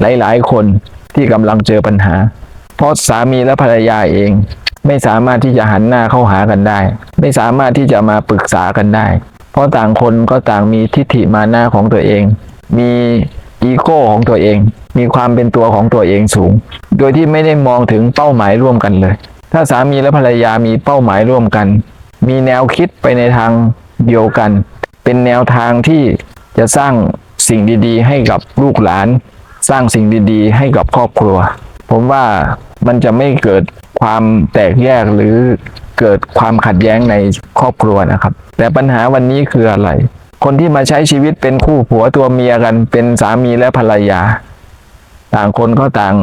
หลายๆ คนที่กำลังเจอปัญหา เพราะสามีและภรรยาเอง ไม่สามารถที่จะหันหน้าเข้าหากันได้ ไม่สามารถที่จะมาปรึกษากันได้ เพราะต่างคนก็ต่างมีทิฏฐิมาหนะของตัวเอง มีอีโก้ของตัวเอง มีความเป็นตัวของตัวเองสูง โดยที่ไม่ได้มองถึงเป้าหมายร่วมกันเลย ถ้าสามีและภรรยามีเป้าหมายร่วมกัน มีแนวคิดไปในทางเดียวกัน เป็นแนวทางที่จะสร้างสิ่งดี ๆ ให้กับลูกหลาน สร้างสิ่งดีๆ ให้กับครอบครัว ผมว่ามันจะไม่เกิดความแตกแยกหรือเกิดความขัดแย้งในครอบครัวนะครับ แต่ปัญหาวันนี้คืออะไร คนที่มาใช้ชีวิตเป็นคู่ผัวตัวเมียกัน เป็นสามีและภรรยา ต่างคนก็ต่าง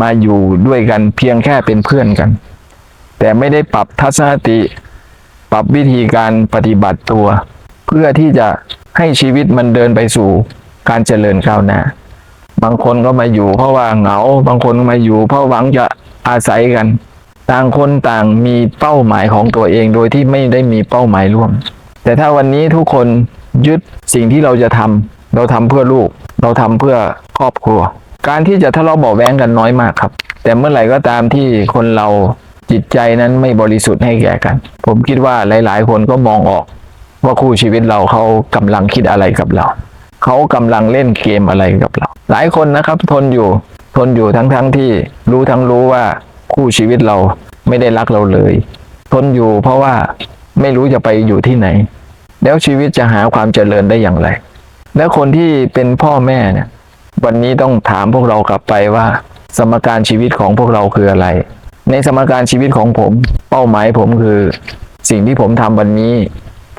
มาอยู่ด้วยกันเพียงแค่เป็นเพื่อนกัน แต่ไม่ได้ปรับทัศนคติ ปรับวิธีการปฏิบัติตัว เพื่อที่จะให้ชีวิตมันเดินไปสู่การเจริญก้าวหน้า บางคนก็มาอยู่ เพราะว่าเหงา บางคนมาอยู่ เพราะหวังจะอาศัยกัน ต่างคนต่างมีเป้าหมายของตัวเองโดยที่ไม่ได้มีเป้าหมายร่วม แต่ถ้าวันนี้ทุกคนยึดสิ่งที่เราจะทำเราทำเพื่อลูก เราทำเพื่อครอบครัว การที่จะทะเลาะเบาแว้งกันน้อยมากครับ แต่เมื่อไหร่ก็ตามที่คนเราจิตใจนั้นไม่บริสุทธิ์ให้แก่กัน ผมคิดว่าหลาย ๆ คนก็มองออกว่าคู่ชีวิตเราเขากำลังคิดอะไรกับเรา เขากำลังเล่นเกมอะไรกับเรา หลายคนนะครับทนอยู่ทนอยู่ทั้งๆทที่รู้ทั้งรู้ว่าคู่ชีวิตเราไม่ได้รักเราเลย ทนอยู่เพราะว่าไม่รู้จะไปอยู่ที่ไหน แล้วชีวิตจะหาความเจริญได้อย่างไร แล้วคนที่เป็นพ่อแม่เนี่ยวันนี้ต้องถามพวกเรากลับไปว่า สมการชีวิตของพวกเราคืออะไร ในสมการชีวิตของผม เป้าหมายผมคือ สิ่งที่ผมทำวันนี้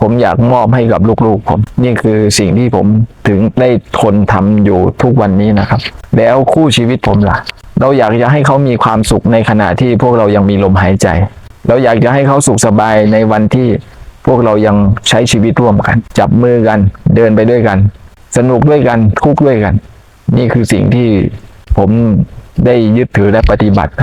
ผมอยากมอบให้กับลูกๆผม นี่คือสิ่งที่ผมถึงได้ทนทำอยู่ทุกวันนี้นะครับ แล้วคู่ชีวิตผมล่ะ เราอยากจะให้เขามีความสุขในขณะที่พวกเรายังมีลมหายใจ เราอยากจะให้เขาสุขสบายในวันที่พวกเรายังใช้ชีวิตร่วมกัน จับมือกันเดินไปด้วยกัน สนุกด้วยกันทุกข์ด้วยกัน นี่คือสิ่งที่ผมได้ยึดถือและปฏิบัตินะ